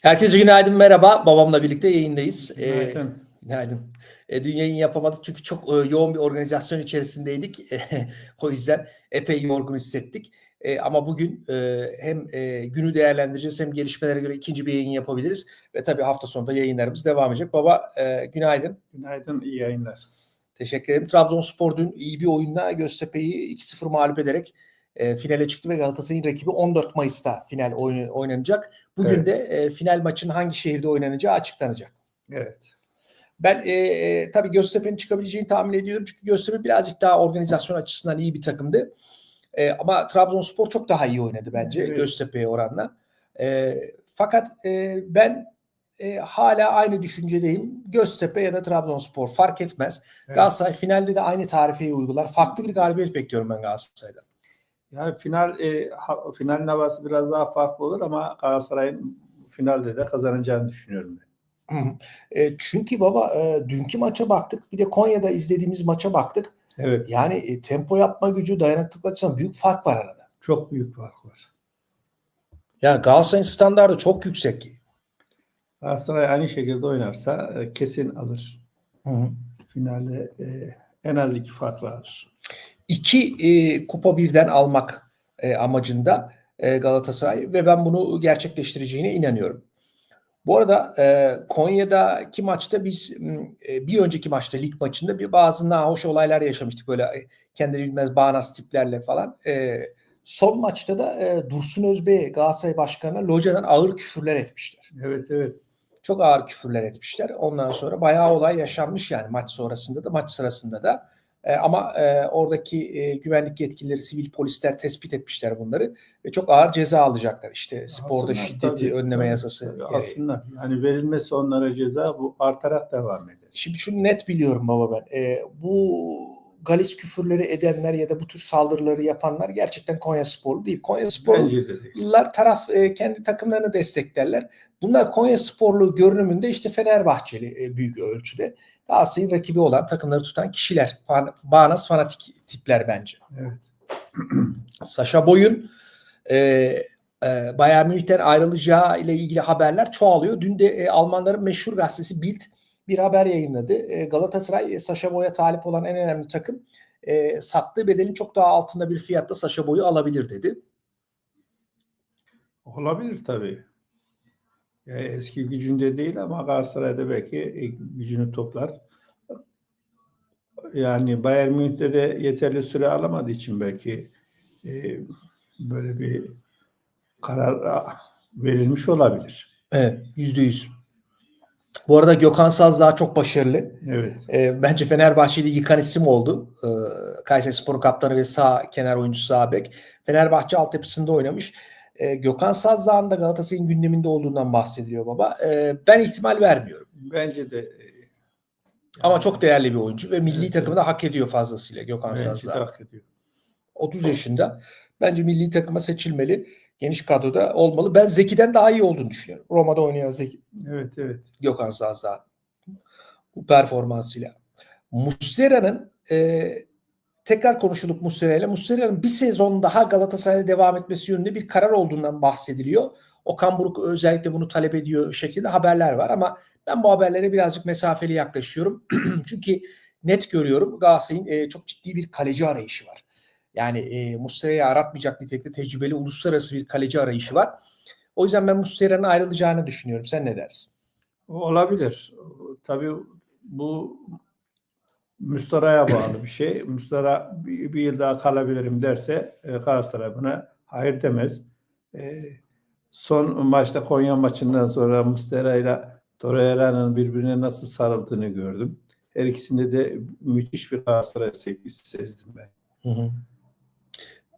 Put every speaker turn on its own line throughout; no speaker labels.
Herkese günaydın, merhaba. Babamla birlikte yayındayız. Ee,
Günaydın.
günaydın. Ee, dün yayın yapamadık çünkü çok e, yoğun bir organizasyon içerisindeydik. o yüzden epey yorgun hissettik. E, ama bugün e, hem e, günü değerlendireceğiz hem gelişmelere göre ikinci bir yayın yapabiliriz. Ve tabii hafta sonunda yayınlarımız devam edecek. Baba e, günaydın.
Günaydın, iyi yayınlar.
Teşekkür ederim. Trabzonspor dün iyi bir oyunla Göztepe'yi 2-0 mağlup ederek e, finale çıktı ve Galatasaray'ın rakibi 14 Mayıs'ta final oyun, oynanacak. Bugün
Evet.
de e, final maçın hangi şehirde oynanacağı açıklanacak.
Evet.
Ben e, e, tabii Göztepe'nin çıkabileceğini tahmin ediyorum. Çünkü Göztepe birazcık daha organizasyon açısından iyi bir takımdı. E, ama Trabzonspor çok daha iyi oynadı bence
Evet.
Göztepe'ye oranla. E, fakat e, ben e, hala aynı düşüncedeyim. Göztepe ya da Trabzonspor fark etmez.
evet.
Galatasaray finalde de aynı tarifeyi uygular. Farklı bir galibiyet bekliyorum ben Galatasaray'dan.
Yani final e, ha- finalin havası biraz daha farklı olur ama Galatasaray'ın finalde de kazanacağını düşünüyorum ben.
E, çünkü baba e, dünkü maça baktık. Bir de Konya'da izlediğimiz maça baktık.
Evet.
Yani e, tempo yapma gücü, dayanıklılık açısından büyük fark var arada.
Çok büyük fark var.
Yani Galatasaray'ın standardı çok yüksek.
Galatasaray aynı şekilde oynarsa e, kesin alır.
Hı hı.
Finalde e, en az iki farklı alır.
İki e, kupa birden almak e, amacında e, Galatasaray ve ben bunu gerçekleştireceğine inanıyorum. Bu arada e, Konya'daki maçta biz e, bir önceki maçta lig maçında bir bazı nahoş olaylar yaşamıştık böyle e, kendini bilmez bağnaz tiplerle falan. E, son maçta da e, Dursun Özbey Galatasaray Başkanı'na locadan ağır küfürler etmişler.
Evet evet.
Çok ağır küfürler etmişler. Ondan sonra bayağı olay yaşanmış yani maç sonrasında da maç sırasında da. E, ama e, oradaki e, güvenlik yetkilileri, sivil polisler tespit etmişler bunları ve çok ağır ceza alacaklar. İşte sporda
Alsınlar,
şiddeti
tabii,
önleme
tabii,
yasası.
tabii,
gereği.
Alsınlar. Yani verilmesi onlara ceza bu artarak devam eder.
Şimdi şunu net biliyorum baba ben. E, bu galis küfürleri edenler ya da bu tür saldırıları yapanlar gerçekten Konya sporlu değil. Konya sporlu
Bence de değil.
Bunlar taraf e, kendi takımlarını desteklerler. Bunlar Konya sporlu görünümünde işte Fenerbahçeli e, büyük ölçüde. Galatasaray'ın rakibi olan takımları tutan kişiler. Fan, bağnaz fanatik tipler bence.
Evet.
Saşa Boy'un e, e, Bayern Münih'ten ayrılacağı ile ilgili haberler çoğalıyor. Dün de e, Almanların meşhur gazetesi Bild bir haber yayınladı. E, Galatasaray e, Saşa Boy'a talip olan en önemli takım. E, sattığı bedelin çok daha altında bir fiyatta Saşa Boy'u alabilir dedi.
Olabilir tabii. Ya eski gücünde değil ama Galatasaray'da belki e, gücünü toplar. Yani Bayern Münih'te de yeterli süre alamadığı için belki e, böyle bir karar verilmiş olabilir.
Evet, yüzde yüz. Bu arada Gökhan Saz daha çok başarılı.
Evet.
E, bence Fenerbahçe'de yıkan isim oldu. E, Kayserispor'un kaptanı ve sağ kenar oyuncusu sağ bek. Fenerbahçe altyapısında oynamış. E, Gökhan Sazdağ'ın da Galatasaray'ın gündeminde olduğundan bahsediliyor baba. E, ben ihtimal vermiyorum.
Bence de e,
Ama çok değerli bir oyuncu ve milli
Evet,
takımı da hak ediyor fazlasıyla Gökhan Sazdağ.
hak ediyor.
30 yaşında. Bence milli takıma seçilmeli. Geniş kadroda olmalı. Ben Zeki'den daha iyi olduğunu düşünüyorum. Roma'da oynayan Zeki.
Evet evet.
Gökhan Sazdağ bu performansıyla. Muslera'nın e, tekrar konuşulup Muslera ile Muslera'nın bir sezon daha Galatasaray'da devam etmesi yönünde bir karar olduğundan bahsediliyor. Okan Buruk özellikle bunu talep ediyor şekilde haberler var ama ben bu haberlere birazcık mesafeli yaklaşıyorum. Çünkü net görüyorum Galatasaray'ın e, çok ciddi bir kaleci arayışı var. Yani e, Muslera'yı aratmayacak nitelikte tecrübeli uluslararası bir kaleci arayışı var. O yüzden ben Muslera'nın ayrılacağını düşünüyorum. Sen ne dersin?
Olabilir. Tabii bu Müstara'ya bağlı bir şey. Müstara bir, bir yıl daha kalabilirim derse e, Galatasaray buna hayır demez. E, son maçta Konya maçından sonra Mustera ile Torreira'nın birbirine nasıl sarıldığını gördüm. Her ikisinde de müthiş bir Galatasaray sevgisi sezdim ben.
Hı hı.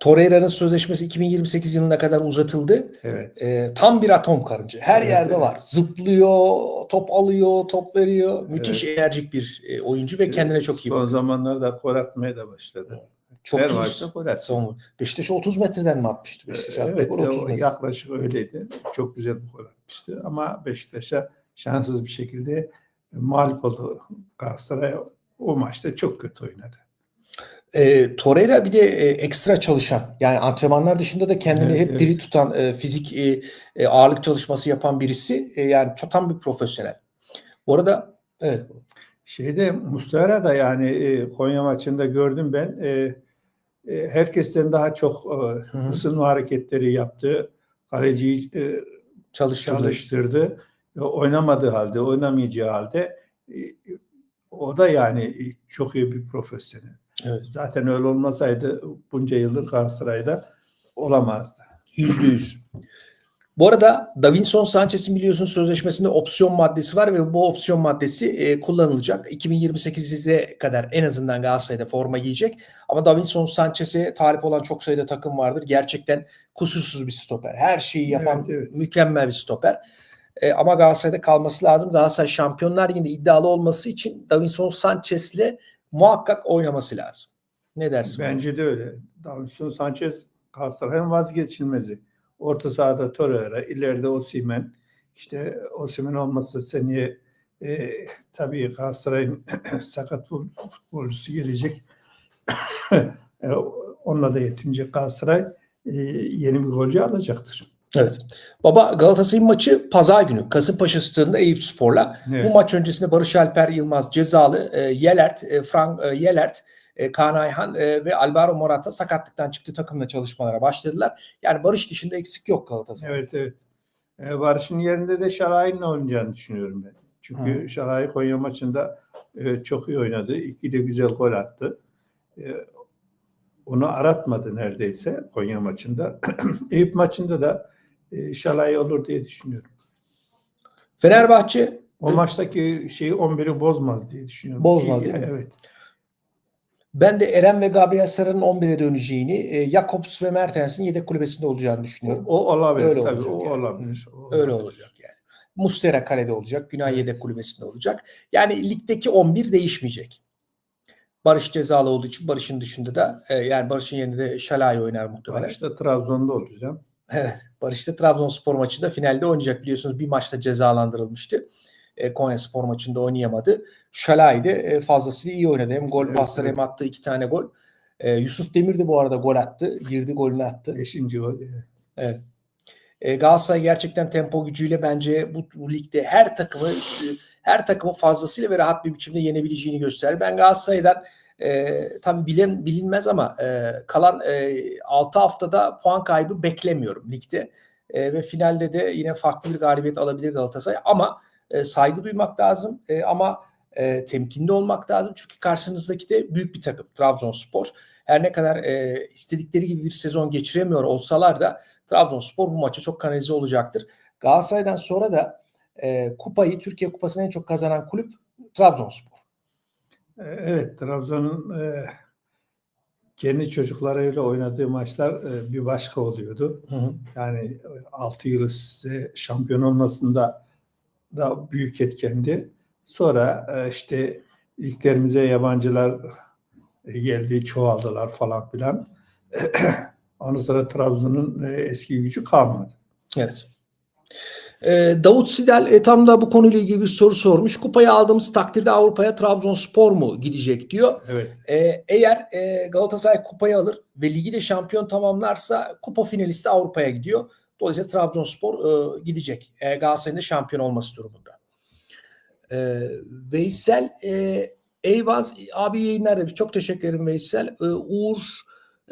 Torreira'nın sözleşmesi 2028 yılına kadar uzatıldı.
Evet.
Ee, tam bir atom karınca. Her
Evet,
yerde
evet.
var. Zıplıyor, top alıyor, top veriyor. Müthiş
Evet.
enerjik bir e, oyuncu ve kendine çok iyi
Son
bakıyor.
zamanlarda gol atmaya da başladı.
Çok
Her maçta gol atıyor.
Son. Beşiktaş'a 30 metreden mi atmıştı? Beşiktaş
Evet, o
30 metre.
yaklaşık öyleydi. Çok güzel bir gol atmıştı. Ama Beşiktaş'a şanssız bir şekilde mağlup oldu Galatasaray. O maçta çok kötü oynadı.
E, Torreira bir de e, ekstra çalışan yani antrenmanlar dışında da kendini
Evet,
hep
evet.
diri tutan e, fizik e, e, ağırlık çalışması yapan birisi E, yani çok tam bir profesyonel. Bu arada evet
Şeyde Muslera da yani e, Konya maçında gördüm ben. E, e, herkesten daha çok e, ısınma hareketleri yaptı. Kaleciyi e,
çalıştırdı.
çalıştırdı. E, oynamadığı halde, oynamayacağı halde e, o da yani çok iyi bir profesyonel.
Evet.
Zaten öyle olmasaydı bunca yıldır Galatasaray'da olamazdı.
Yüzde yüz. Bu arada Davinson Sanchez'in biliyorsunuz sözleşmesinde opsiyon maddesi var ve bu opsiyon maddesi e, kullanılacak. 2028'e kadar en azından Galatasaray'da forma giyecek. Ama Davinson Sanchez'e talip olan çok sayıda takım vardır. Gerçekten kusursuz bir stoper. Her şeyi yapan
Evet, evet.
mükemmel bir stoper. E, ama Galatasaray'da kalması lazım. Galatasaray Şampiyonlar Ligi'nde iddialı olması için Davinson Sanchez'le muhakkak oynaması lazım. Ne dersin?
Bence de öyle. Davinson Sanchez Galatasaray'ın vazgeçilmezi. Orta sahada Torreira, ileride Osimhen. İşte Osimhen olmazsa seneye e, tabii Galatasaray'ın sakat futbolcusu gelecek. e, onunla da yetinecek Galatasaray e, yeni bir golcü alacaktır.
Evet. Baba Galatasaray'ın maçı pazar günü Kasımpaşa Stadı'nda Eyüp Spor'la.
Evet.
Bu maç öncesinde Barış Alper Yılmaz cezalı, e, Yelert, e, Frank e, Yelert, e, Kaan Ayhan e, ve Alvaro Morata sakatlıktan çıktı takımla çalışmalara başladılar. Yani Barış dışında eksik yok Galatasaray.
Evet evet. E, Barış'ın yerinde de Şalai'nin oynayacağını düşünüyorum ben. Çünkü
Hı.
Şalai Konya maçında e, çok iyi oynadı. İki de güzel gol attı. E, onu aratmadı neredeyse Konya maçında. Eyüp maçında da e, Şalai olur diye düşünüyorum.
Fenerbahçe
O maçtaki şeyi 11'i bozmaz diye düşünüyorum.
Bozmaz, mi?
Evet.
ben de Eren ve Gabriel Sara'nın 11'e döneceğini, e, Jakobs ve Mertens'in yedek kulübesinde olacağını
O,
düşünüyorum.
o olabilir.
Öyle
tabii,
olacak
o
yani.
olabilir. O
Öyle
olabilir.
olacak yani. Mustera kalede olacak. Günay
Evet.
yedek kulübesinde olacak. Yani ligdeki 11 değişmeyecek. Barış cezalı olduğu için Barış'ın dışında da e, yani Barış'ın yerinde de Şalay oynar muhtemelen.
Barış da Trabzon'da olacak.
Evet. Barış da Trabzonspor maçında finalde oynayacak. Biliyorsunuz bir maçta cezalandırılmıştı. E, Konya Spor maçında oynayamadı. Şalay da e, fazlasıyla iyi oynadı. Hem gol
Evet,
pasları
evet.
hem attığı iki tane gol. E, Yusuf Demir de bu arada gol attı. Girdi golünü attı.
Beşinci gol. evet.
Evet. E, Galatasaray gerçekten tempo gücüyle bence bu, bu ligde her takımı her takımı fazlasıyla ve rahat bir biçimde yenebileceğini gösterdi. Ben Galatasaray'dan e, tabii bilen, bilinmez ama e, kalan e, 6 haftada puan kaybı beklemiyorum ligde. E, ve finalde de yine farklı bir galibiyet alabilir Galatasaray ama e, saygı duymak lazım e, ama e, temkinli olmak lazım. Çünkü karşınızdaki de büyük bir takım Trabzonspor. Her ne kadar e, istedikleri gibi bir sezon geçiremiyor olsalar da Trabzonspor bu maça çok kanalize olacaktır. Galatasaray'dan sonra da e, kupayı, Türkiye Kupası'nı en çok kazanan kulüp Trabzonspor.
E, Evet, Trabzon'un e, kendi çocuklarıyla oynadığı maçlar e, bir başka oluyordu.
Hı hı.
Yani 6 yıl üstte şampiyon olmasında da büyük etkendi. Sonra e, işte liglerimize yabancılar e, geldi, çoğaldılar falan filan. Ondan sonra Trabzon'un e, eski gücü kalmadı.
Evet. E, Davut Sidel e, tam da bu konuyla ilgili bir soru sormuş. Kupayı aldığımız takdirde Avrupa'ya Trabzonspor mu gidecek diyor.
Evet.
E, eğer e, Galatasaray kupayı alır ve ligi de şampiyon tamamlarsa kupa finalisti Avrupa'ya gidiyor. Dolayısıyla Trabzonspor e, gidecek. E, Galatasaray'ın da şampiyon olması durumunda. E, Veysel e, Eyvaz abi yayınlar demiş. Çok teşekkür ederim Veysel. E, Uğur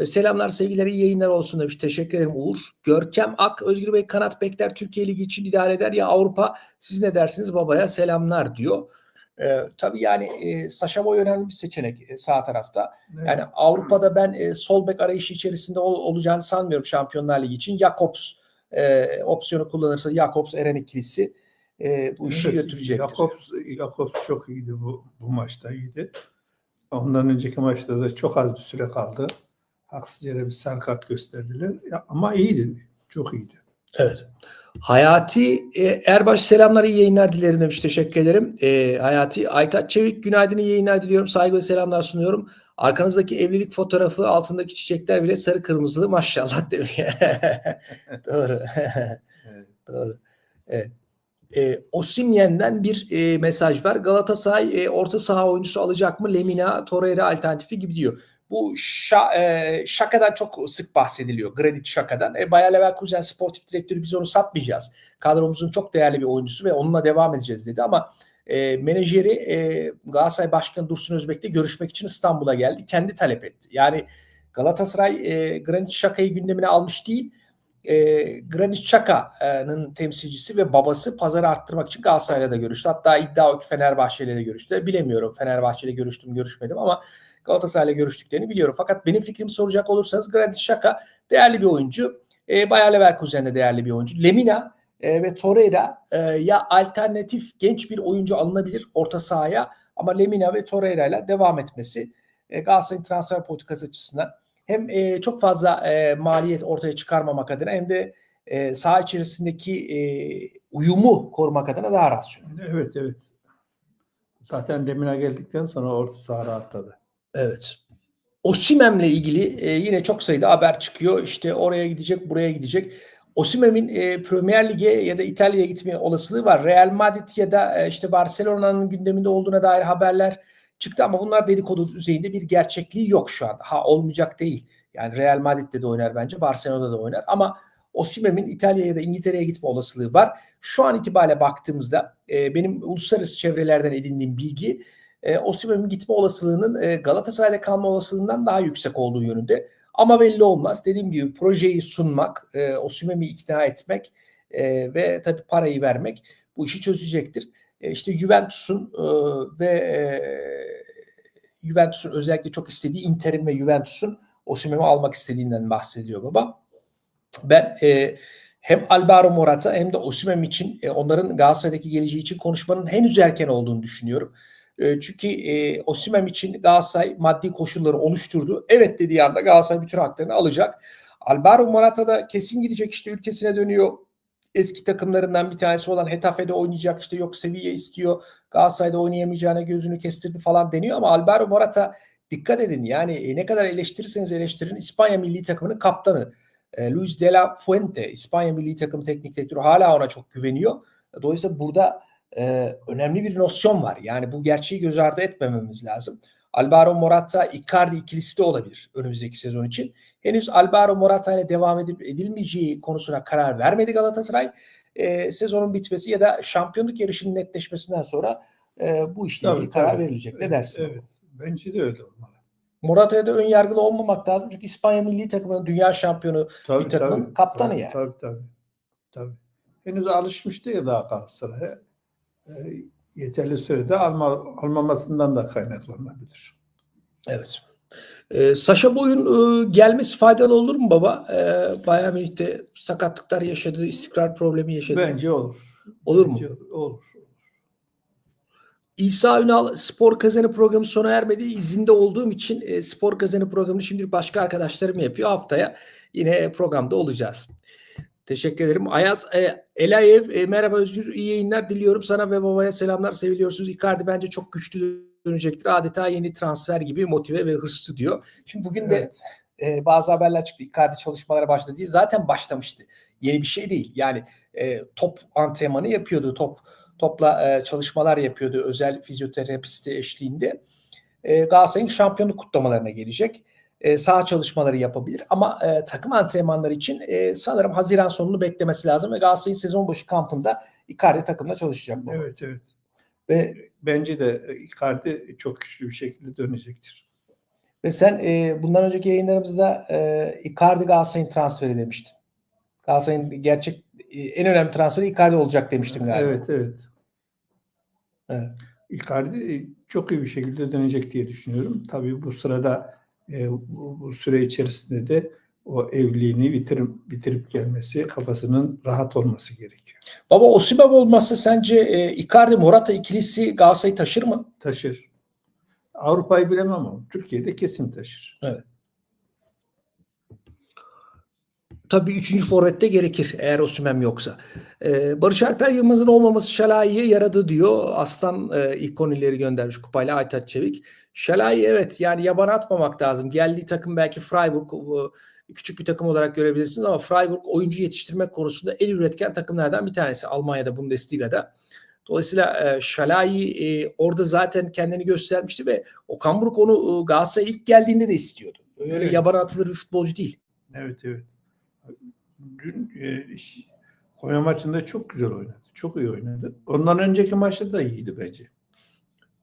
selamlar sevgiler iyi yayınlar olsun demiş. Teşekkür ederim Uğur. Görkem Ak Özgür Bey kanat bekler Türkiye Ligi için idare eder ya Avrupa siz ne dersiniz babaya selamlar diyor. E, tabii yani e, Saşa Boy önemli bir seçenek e, sağ tarafta. Yani Avrupa'da ben e, sol bek arayışı içerisinde ol- olacağını sanmıyorum Şampiyonlar Ligi için. Jakobs e, opsiyonu kullanırsa Jakobs Eren ikilisi e, bu işi
Evet,
götürecektir.
Jakobs, Jakobs çok iyiydi bu, bu maçta iyiydi. Ondan önceki maçta da çok az bir süre kaldı. Haksız yere bir sarı kart gösterdiler. Ya, ama iyiydi. Çok iyiydi.
Evet. Hayati e, Erbaş selamlar iyi yayınlar dilerim demiş. Teşekkür ederim. E, Hayati Aytaç Çevik günaydın iyi yayınlar diliyorum. Saygı ve selamlar sunuyorum. Arkanızdaki evlilik fotoğrafı altındaki çiçekler bile sarı kırmızılı maşallah demiş. Doğru.
Evet.
Doğru. Evet. E, Osimhen'den bir e, mesaj var. Galatasaray e, orta saha oyuncusu alacak mı? Lemina, Torreira alternatifi gibi diyor. Bu Şa, e, Şaka'dan çok sık bahsediliyor. Granit Şaka'dan. E, Bayer Leverkusen sportif direktörü biz onu satmayacağız. Kadromuzun çok değerli bir oyuncusu ve onunla devam edeceğiz dedi ama e, menajeri e, Galatasaray Başkanı Dursun Özbek'le görüşmek için İstanbul'a geldi. Kendi talep etti. Yani Galatasaray e, Granit Şaka'yı gündemine almış değil. E, Granit Şaka'nın temsilcisi ve babası pazarı arttırmak için Galatasaray'la da görüştü. Hatta iddia o ki Fenerbahçe'yle de görüştü. Bilemiyorum Fenerbahçe'yle görüştüm görüşmedim ama Galatasaray'la görüştüklerini biliyorum. Fakat benim fikrimi soracak olursanız Granit Şaka değerli bir oyuncu. E, Bayer Leverkusen'de değerli bir oyuncu. Lemina e, ve Torreira e, ya alternatif genç bir oyuncu alınabilir orta sahaya ama Lemina ve Torreira ile devam etmesi e, Galatasaray'ın transfer politikası açısından hem e, çok fazla e, maliyet ortaya çıkarmamak adına hem de e, saha içerisindeki e, uyumu korumak adına daha rasyonel.
Evet evet. Zaten Lemina geldikten sonra orta saha rahatladı.
Evet. Osimhen'le ilgili e, yine çok sayıda haber çıkıyor. İşte oraya gidecek, buraya gidecek. Osimhen'in e, Premier Lig'e ya da İtalya'ya gitme olasılığı var. Real Madrid ya da e, işte Barcelona'nın gündeminde olduğuna dair haberler çıktı ama bunlar dedikodu düzeyinde bir gerçekliği yok şu anda. Ha olmayacak değil. Yani Real Madrid'de de oynar bence, Barcelona'da da oynar ama Osimhen'in İtalya'ya ya da İngiltere'ye gitme olasılığı var. Şu an itibariyle baktığımızda e, benim uluslararası çevrelerden edindiğim bilgi e, Osimhen'in gitme olasılığının e, Galatasaray'da kalma olasılığından daha yüksek olduğu yönünde. Ama belli olmaz. Dediğim gibi projeyi sunmak, e, Osimhen'i ikna etmek e, ve tabii parayı vermek bu işi çözecektir. E, işte Juventus'un e, ve e, Juventus'un özellikle çok istediği Inter'in ve Juventus'un Osimhen'i almak istediğinden bahsediyor baba. Ben e, hem Alvaro Morata hem de Osimhen için e, onların Galatasaray'daki geleceği için konuşmanın henüz erken olduğunu düşünüyorum. E, çünkü e, Osimhen için Galatasaray maddi koşulları oluşturdu. Evet dediği anda Galatasaray bütün haklarını alacak. Alvaro Morata da kesin gidecek işte ülkesine dönüyor. Eski takımlarından bir tanesi olan Hetafe'de oynayacak işte yok seviye istiyor. Galatasaray'da oynayamayacağına gözünü kestirdi falan deniyor ama Alvaro Morata dikkat edin yani e, ne kadar eleştirirseniz eleştirin İspanya milli takımının kaptanı. E, Luis de la Fuente İspanya milli takım teknik direktörü hala ona çok güveniyor. Dolayısıyla burada e, önemli bir nosyon var. Yani bu gerçeği göz ardı etmememiz lazım. Alvaro Morata, Icardi ikilisi de olabilir önümüzdeki sezon için. Henüz Alvaro Morata ile devam edip edilmeyeceği konusuna karar vermedi Galatasaray. E, sezonun bitmesi ya da şampiyonluk yarışının netleşmesinden sonra e, bu işle
Tabii,
karar
tabii.
verilecek. Ne
Evet,
dersin?
Evet. Bence de öyle olmalı.
Morata'ya da ön yargılı olmamak lazım. Çünkü İspanya milli takımının dünya şampiyonu
Tabii,
Bir takımın
tabii,
kaptanı
tabii,
yani.
Tabii tabii. tabii. Henüz alışmış değil daha Galatasaray'a. E, yeterli sürede alma, almamasından da kaynaklanabilir.
Evet. Ee, Saşa Boy'un e, gelmesi faydalı olur mu baba? Ee, Bayern Münih'te sakatlıklar yaşadı, istikrar problemi yaşadı.
Bence olur.
Olur mu?
Bence Olur. olur.
İsa Ünal spor kazanı programı sona ermedi. İzinde olduğum için e, spor kazanı programını şimdi başka arkadaşlarım yapıyor. Haftaya yine programda olacağız. Teşekkür ederim. Ayaz e, Elayev e, merhaba Özgür iyi yayınlar diliyorum. Sana ve babaya selamlar seviliyorsunuz. Icardi bence çok güçlü dönecektir. Adeta yeni transfer gibi motive ve hırslı diyor. Şimdi bugün de
Evet.
e, bazı haberler çıktı. Icardi çalışmalara başladı diye. Zaten başlamıştı. Yeni bir şey değil. Yani e, top antrenmanı yapıyordu. Top topla e, çalışmalar yapıyordu özel fizyoterapisti eşliğinde. E, Galatasaray'ın şampiyonluk kutlamalarına gelecek. E, saha çalışmaları yapabilir ama e, takım antrenmanları için e, sanırım Haziran sonunu beklemesi lazım ve Galatasaray'ın sezon başı kampında Icardi takımla çalışacak. bu.
Evet evet.
Ve
Bence de Icardi çok güçlü bir şekilde dönecektir.
ve sen e, bundan önceki yayınlarımızda e, Icardi Galatasaray'ın transferi demiştin. Galatasaray'ın gerçek e, en önemli transferi Icardi olacak demiştin galiba.
Evet evet.
Evet.
Icardi e, çok iyi bir şekilde dönecek diye düşünüyorum. Tabii bu sırada e, bu, bu süre içerisinde de o evliliğini bitirip bitirip gelmesi, kafasının rahat olması gerekiyor.
Baba Osimhen olmazsa sence e, Icardi Morata ikilisi Galatasaray'ı taşır mı?
Taşır. Avrupa'yı bilemem ama Türkiye'de kesin taşır.
Tabii üçüncü forvette gerekir eğer Osimhen yoksa. Ee, Barış Alper Yılmaz'ın olmaması Şalai'ye yaradı diyor. Aslan e, ilk konileri göndermiş kupayla Aytaç Çevik. Şalai evet yani yabana atmamak lazım. Geldiği takım belki Freiburg o, küçük bir takım olarak görebilirsiniz ama Freiburg oyuncu yetiştirmek konusunda en üretken takımlardan bir tanesi. Almanya'da Bundesliga'da. Dolayısıyla e, Şalai e, orada zaten kendini göstermişti ve Okan Buruk onu e, Galatasaray ilk geldiğinde de istiyordu. Öyle
Evet.
yabana atılır bir futbolcu değil.
Evet evet. Dün e, Konya maçında çok güzel oynadı. Çok iyi oynadı. Ondan önceki maçta da iyiydi bence.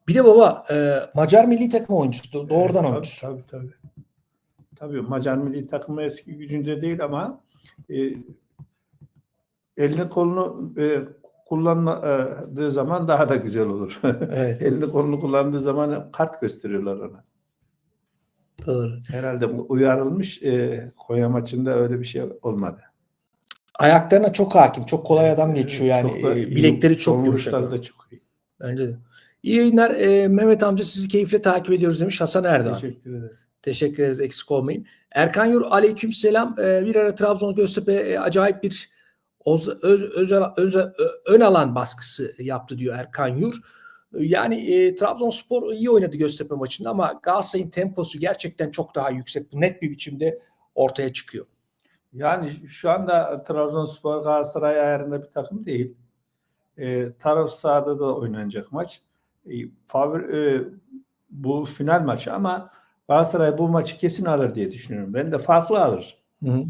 Bir de baba e, Macar milli takım oyuncusu. Doğrudan
Evet,
oyuncusu.
Tabii tabii. Tabii Macar milli takımı eski gücünde değil ama e, elini kolunu e, kullanmadığı zaman daha da güzel olur.
Evet.
elini kolunu kullandığı zaman kart gösteriyorlar ona.
Doğru.
Herhalde uyarılmış e, Konya maçında öyle bir şey olmadı.
Ayaklarına çok hakim. Çok kolay adam geçiyor yani.
Çok
E,
iyi.
bilekleri çok yumuşak.
da çok iyi.
Bence de. İyi yayınlar. E, Mehmet amca sizi keyifle takip ediyoruz demiş Hasan Erdoğan.
Teşekkür ederim.
Teşekkür ederiz. Eksik olmayın. Erkan Yur aleyküm selam. Ee, bir ara Trabzon Göztepe e, acayip bir oz, öz, özel, özel- ö- ön alan baskısı yaptı diyor Erkan Yur. Yani e, Trabzonspor iyi oynadı Göztepe maçında ama Galatasaray'ın temposu gerçekten çok daha yüksek. Bu net bir biçimde ortaya çıkıyor.
Yani şu anda Trabzonspor Galatasaray ayarında bir takım değil. E, taraf sahada da oynanacak maç. E, favori, e, bu final maçı ama Galatasaray bu maçı kesin alır diye düşünüyorum. Ben de farklı alır.
Hı hı.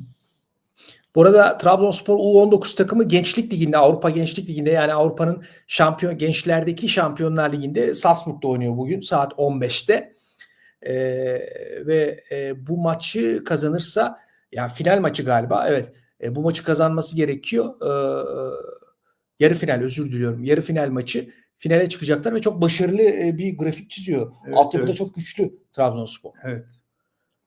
Bu arada Trabzonspor U19 takımı Gençlik Ligi'nde, Avrupa Gençlik Ligi'nde yani Avrupa'nın şampiyon gençlerdeki Şampiyonlar Ligi'nde Salzburg'da oynuyor bugün saat 15'te. Ee, ve e, bu maçı kazanırsa yani final maçı galiba evet e, bu maçı kazanması gerekiyor. Ee, yarı final özür diliyorum. Yarı final maçı finale çıkacaklar ve çok başarılı e, bir grafik çiziyor.
Evet,
Altyapıda
evet.
çok güçlü Trabzonspor.
Evet.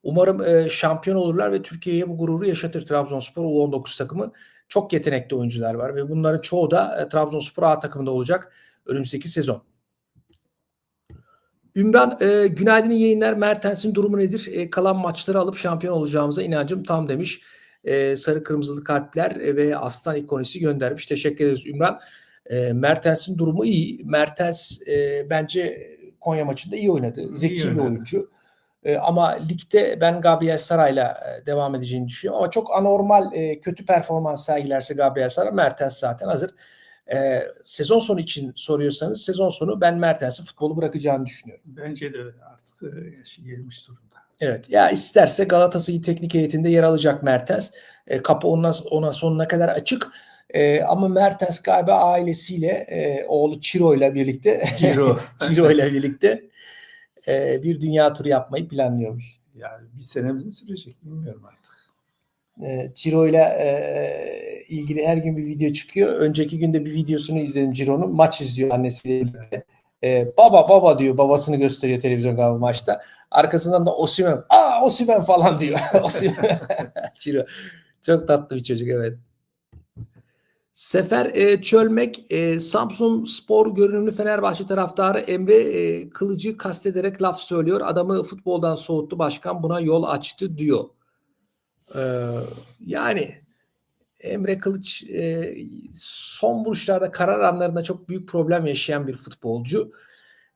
Umarım e, şampiyon olurlar ve Türkiye'ye bu gururu yaşatır Trabzonspor U19 takımı. Çok yetenekli oyuncular var ve bunların çoğu da e, Trabzonspor A takımında olacak önümüzdeki sezon. Ümran e, günaydın iyi yayınlar. Mertens'in durumu nedir? E, kalan maçları alıp şampiyon olacağımıza inancım tam demiş. E, sarı kırmızılı kalpler e, ve aslan ikonisi göndermiş. Teşekkür ederiz Ümran. E, Mertens'in durumu iyi. Mertens e, bence Konya maçında iyi oynadı. Zeki bir
oynadı.
oyuncu. E, ama ligde ben Gabriel Saray'la e, devam edeceğini düşünüyorum. Ama çok anormal e, kötü performans sergilerse Gabriel Saray, Mertens zaten hazır. E, sezon sonu için soruyorsanız sezon sonu ben Mertens'in futbolu bırakacağını düşünüyorum.
Bence de öyle artık e, gelmiş durumda.
Evet ya isterse Galatasaray teknik heyetinde yer alacak Mertens. E, kapı ona, ona sonuna kadar açık. E, ama Mertens galiba ailesiyle e, oğlu Ciro ile birlikte
Ciro.
Ciro ile birlikte e, bir dünya turu yapmayı planlıyormuş.
yani bir sene mi sürecek bilmiyorum artık.
E, Ciro ile e, ilgili her gün bir video çıkıyor. Önceki günde bir videosunu izledim Ciro'nun. Maç izliyor annesiyle birlikte. E, baba baba diyor. Babasını gösteriyor televizyon galiba maçta. Arkasından da Osimhen. Aa Osimhen falan diyor. Osimhen. Ciro. Çok tatlı bir çocuk evet. Sefer e, Çölmek, e, Samsun Spor görünümlü Fenerbahçe taraftarı Emre e, Kılıcı kastederek laf söylüyor. Adamı futboldan soğuttu başkan buna yol açtı diyor. Ee, yani Emre Kılıç e, son vuruşlarda karar anlarında çok büyük problem yaşayan bir futbolcu.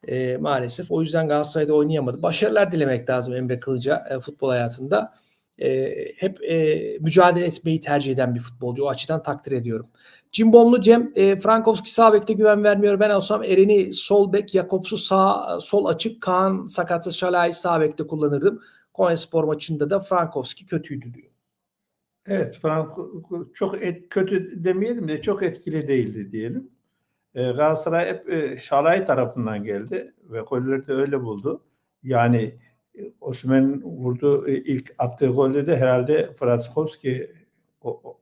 E, maalesef o yüzden Galatasaray'da oynayamadı. Başarılar dilemek lazım Emre Kılıç'a e, futbol hayatında. E, hep e, mücadele etmeyi tercih eden bir futbolcu. O açıdan takdir ediyorum. Cimbomlu Cem, e, Frankowski sağ bekte güven vermiyor. Ben olsam Eren'i sol bek, Jakobs'u sağ sol açık, Kaan sakatsız Şalay sağ bekte kullanırdım. Konyaspor maçında da Frankowski kötüydü diyor.
Evet, Franco çok et, kötü demeyelim de çok etkili değildi diyelim. E, Galatasaray hep e, Şalay tarafından geldi ve golleri de öyle buldu. Yani Osman'ın vurduğu e, ilk attığı golde de herhalde Frankowski o, o-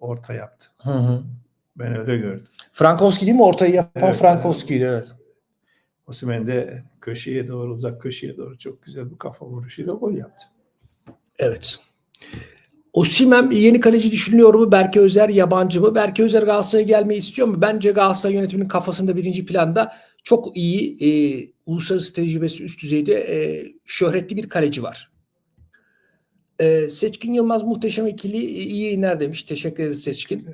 orta yaptı.
Hı hı.
Ben öyle gördüm.
Frankowski değil mi? Ortayı yapan
Evet,
Frankowski'ydi evet.
Osman de köşeye doğru, uzak köşeye doğru çok güzel bir kafa vuruşuyla gol yaptı.
Evet. Osimhen yeni kaleci düşünülüyor mu? Berke Özer yabancı mı? Berke Özer Galatasaray'a gelmeyi istiyor mu? Bence Galatasaray yönetiminin kafasında birinci planda çok iyi e, uluslararası tecrübesi üst düzeyde e, şöhretli bir kaleci var. E, Seçkin Yılmaz muhteşem ikili e, iyi yayınlar demiş. Teşekkür ederiz Seçkin.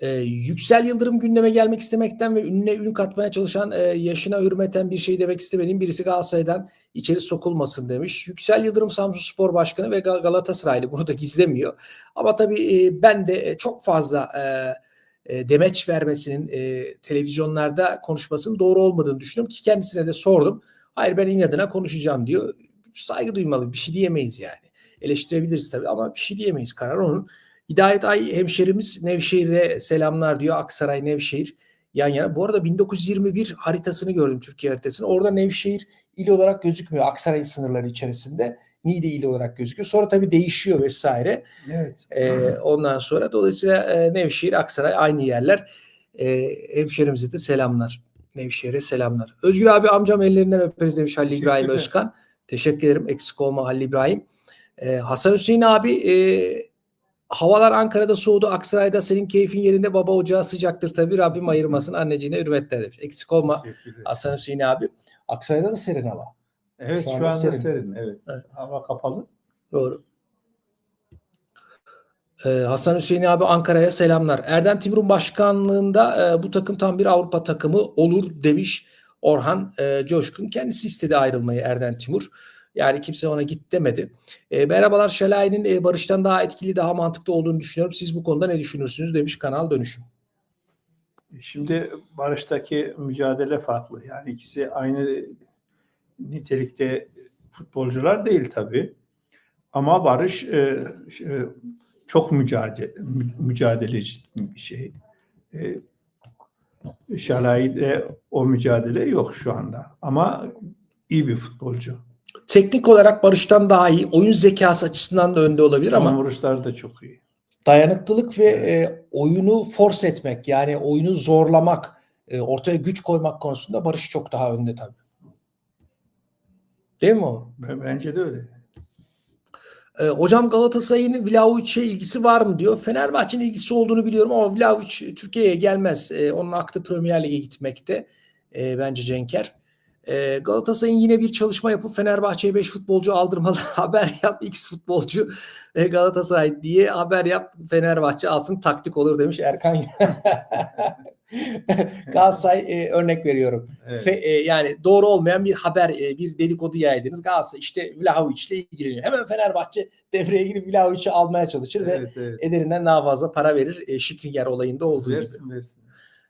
E, Yüksel Yıldırım gündeme gelmek istemekten ve ününe ün katmaya çalışan e, yaşına hürmeten bir şey demek istemediğim birisi Galatasaray'dan içeri sokulmasın demiş. Yüksel Yıldırım Samsun Spor Başkanı ve Gal- Galatasaraylı bunu da gizlemiyor. Ama tabii e, ben de e, çok fazla e, e, demeç vermesinin e, televizyonlarda konuşmasının doğru olmadığını düşünüyorum ki kendisine de sordum. Hayır ben inadına konuşacağım diyor. Saygı duymalı bir şey diyemeyiz yani. Eleştirebiliriz tabii ama bir şey diyemeyiz karar onun. Hidayet Ay hemşerimiz Nevşehir'de selamlar diyor. Aksaray Nevşehir yan yana. Bu arada 1921 haritasını gördüm Türkiye haritasını. Orada Nevşehir il olarak gözükmüyor. Aksaray sınırları içerisinde. Niğde il olarak gözüküyor. Sonra tabii değişiyor vesaire.
Evet.
Ee, ondan sonra dolayısıyla e, Nevşehir, Aksaray aynı yerler. E, hemşerimize de selamlar. Nevşehir'e selamlar. Özgür abi amcam ellerinden öperiz demiş Halil İbrahim. Özkan. Teşekkür ederim. Eksik olma Halil İbrahim. E, Hasan Hüseyin abi e, havalar Ankara'da soğudu. Aksaray'da senin keyfin yerinde baba ocağı sıcaktır tabii. Rabbim ayırmasın anneciğine hürmetler demiş. Eksik olma. Hasan Hüseyin abi. Aksaray'da da serin hava.
Evet
Şu
şu
anda serin.
serin. Evet.
Evet.
Hava kapalı.
Doğru. Ee, Hasan Hüseyin abi Ankara'ya selamlar. Erden Timur'un başkanlığında e, bu takım tam bir Avrupa takımı olur demiş Orhan e, Coşkun. Kendisi istedi ayrılmayı Erden Timur. Yani kimse ona git demedi. E, merhabalar Şalay'ın e, Barış'tan daha etkili, daha mantıklı olduğunu düşünüyorum. Siz bu konuda ne düşünürsünüz demiş Kanal Dönüşüm.
Şimdi Barış'taki mücadele farklı. Yani ikisi aynı nitelikte futbolcular değil tabii. Ama Barış e, e, çok mücadele mü- mücadeleci bir şey. E, Şalay'de o mücadele yok şu anda. Ama iyi bir futbolcu.
Teknik olarak Barış'tan daha iyi. Oyun zekası açısından da önde olabilir
Son
ama
vuruşları da çok iyi.
dayanıklılık ve
Evet.
e, oyunu force etmek yani oyunu zorlamak, e, ortaya güç koymak konusunda Barış çok daha önde tabii. Değil mi o?
Bence de öyle.
E, hocam Galatasaray'ın Vlahovic'e ilgisi var mı diyor. Fenerbahçe'nin ilgisi olduğunu biliyorum ama Vlahovic Türkiye'ye gelmez. E, onun aklı Premier Lig'e gitmekte. E, bence Cenker. E, Galatasaray'ın yine bir çalışma yapıp Fenerbahçe'ye 5 futbolcu aldırmalı. haber yap X futbolcu e, Galatasaray diye haber yap Fenerbahçe alsın taktik olur demiş Erkan. Galatasaray e, örnek veriyorum.
Evet.
Fe- e, yani doğru olmayan bir haber, e, bir dedikodu yaydınız. Galatasaray işte Vlahovic'le ilgileniyor. Hemen Fenerbahçe devreye girip Vlahovic'i almaya çalışır ve
evet, evet.
ederinden daha fazla para verir. E, Şikringer olayında olduğu gibi.
Versin versin.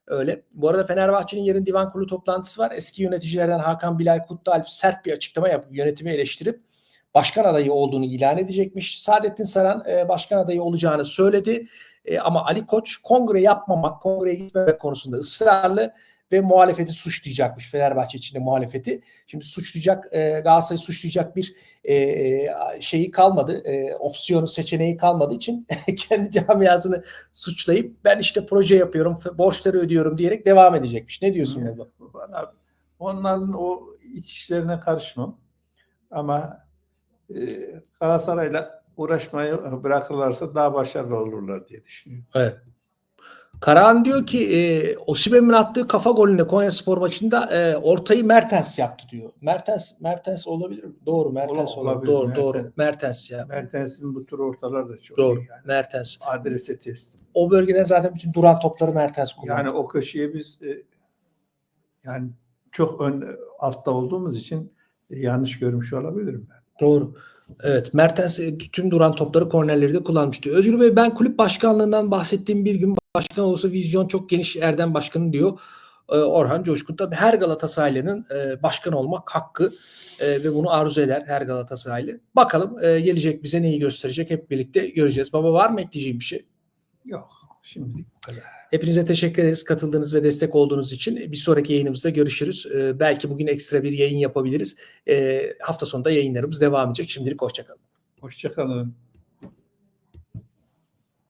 Öyle. Bu arada Fenerbahçe'nin yarın divan kurulu toplantısı var. Eski yöneticilerden Hakan Bilal Kutlualp sert bir açıklama yapıp yönetimi eleştirip başkan adayı olduğunu ilan edecekmiş. Saadettin Saran e, başkan adayı olacağını söyledi. E, ama Ali Koç kongre yapmamak, kongreye gitmemek konusunda ısrarlı ve muhalefeti suçlayacakmış. Fenerbahçe içinde muhalefeti. Şimdi suçlayacak, e, Galatasaray'ı suçlayacak bir e, e, şeyi kalmadı. E, opsiyonu, seçeneği kalmadığı için kendi camiasını suçlayıp ben işte proje yapıyorum, borçları ödüyorum diyerek devam edecekmiş. Ne diyorsun baba?
Valla onların o iç işlerine karışmam. Ama e, Galatasaray'la uğraşmayı bırakırlarsa daha başarılı olurlar diye düşünüyorum.
Evet. Karahan diyor ki e, Osimhen'in attığı kafa golünde Konya Spor maçında e, ortayı Mertens yaptı diyor. Mertens Mertens olabilir mi? Doğru Mertens
Ola- olabilir.
Doğru
Mertens.
doğru. Mertens ya.
Mertens'in bu tür ortalar da çok
Doğru.
iyi yani.
Mertens.
Adrese teslim.
O bölgeden zaten bütün duran topları Mertens kullanıyor.
Yani o köşeye biz e, yani çok ön altta olduğumuz için e, yanlış görmüş olabilirim ben.
Doğru. Evet Mertens e, tüm duran topları kornerleri de kullanmıştı. Özgür Bey ben kulüp başkanlığından bahsettiğim bir gün başkan olsa vizyon çok geniş Erdem Başkanı diyor. Ee, Orhan Coşkun tabii her Galatasaraylı'nın e, başkan olmak hakkı e, ve bunu arzu eder her Galatasaraylı. Bakalım e, gelecek bize neyi gösterecek hep birlikte göreceğiz. Baba var mı ekleyeceğim bir şey?
Yok şimdilik bu kadar.
Hepinize teşekkür ederiz katıldığınız ve destek olduğunuz için. Bir sonraki yayınımızda görüşürüz. Ee, belki bugün ekstra bir yayın yapabiliriz. Ee, hafta sonunda yayınlarımız devam edecek. Şimdilik hoşçakalın.
Hoşçakalın.